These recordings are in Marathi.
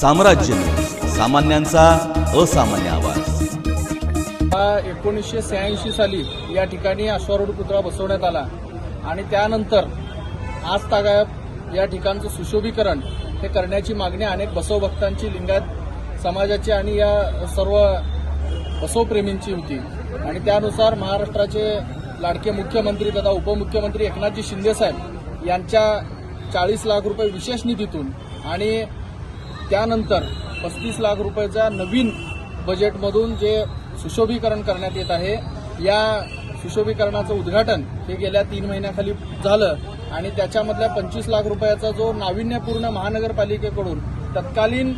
साम्राज्य. सामान्यांचा असामान्य आवाज. एकोणीसशे शहाऐंशी साली या ठिकाणी अश्वारूढ पुतळा बसवण्यात आला. आणि त्यानंतर आज तागायब या ठिकाणचं सुशोभीकरण हे करण्याची मागणी अनेक बसव भक्तांची लिंगायत समाजाची आणि या सर्व बसवप्रेमींची होती. आणि त्यानुसार महाराष्ट्राचे लाडके मुख्यमंत्री तथा उपमुख्यमंत्री एकनाथजी शिंदेसाहेब यांच्या चाळीस लाख रुपये विशेष निधीतून आणि त्यानंतर पस्तीस लाख रुपयाच्या नवीन बजेटमधून जे सुशोभीकरण करण्यात येत आहे या सुशोभीकरणाचं उद्घाटन हे गेल्या तीन महिन्याखाली झालं आणि त्याच्यामधल्या पंचवीस लाख रुपयाचा जो नाविन्यपूर्ण महानगरपालिकेकडून तत्कालीन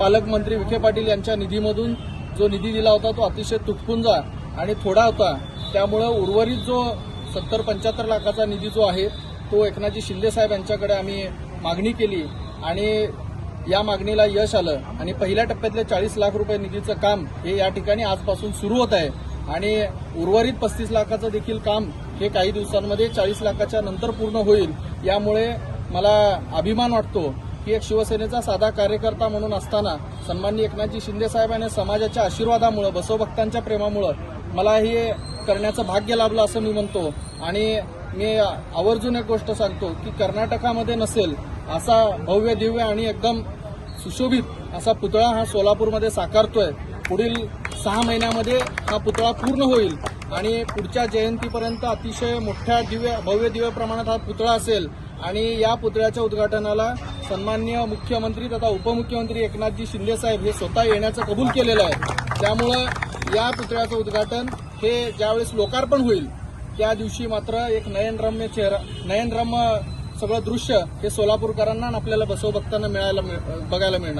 पालकमंत्री विखे पाटील यांच्या निधीमधून जो निधी दिला होता तो अतिशय तुटपुंजा आणि थोडा होता. त्यामुळं उर्वरित जो सत्तर पंच्याहत्तर लाखाचा निधी जो आहे तो एकनाथजी शिंदेसाहेब यांच्याकडे आम्ही मागणी केली आणि या मागणीला यश आलं आणि पहिल्या टप्प्यातले चाळीस लाख रुपये निधीचं काम हे या ठिकाणी आजपासून सुरू होत आहे. आणि उर्वरित पस्तीस लाखाचं देखील काम हे काही दिवसांमध्ये चाळीस लाखाच्या नंतर पूर्ण होईल यामुळे मला अभिमान वाटतो की एक शिवसेनेचा साधा कार्यकर्ता म्हणून असताना सन्माननीय एकनाथजी शिंदे साहेब आणि समाजाच्या आशीर्वादामुळं बसवभक्तांच्या प्रेमामुळं मला हे करण्याचं भाग्य लाभलं असं मी म्हणतो. आणि मी आवर्जून एक गोष्ट सांगतो की कर्नाटकामध्ये नसेल असा भव्य दिव्य आणि एकदम सुशोभित असा पुतळा हा सोलापूरमध्ये साकारतोय. पुढील सहा महिन्यामध्ये हा पुतळा पूर्ण होईल आणि पुढच्या जयंतीपर्यंत अतिशय मोठ्या दिव्य भव्य दिव्य प्रमाणात हा पुतळा असेल. आणि या पुतळ्याच्या उद्घाटनाला सन्माननीय मुख्यमंत्री तथा उपमुख्यमंत्री एकनाथजी शिंदे साहेब हे स्वतः येण्याचं कबूल केलेलं आहे. त्यामुळं या पुतळ्याचं उद्घाटन हे ज्यावेळेस लोकार्पण होईल त्या दिवशी मात्र एक नयनरम्य चेहरा नयनरम्य सगळं दृश्य हे सोलापूरकरांना आणि आपल्याला बघताना मिळायला मिळ- बघायला मिळणार.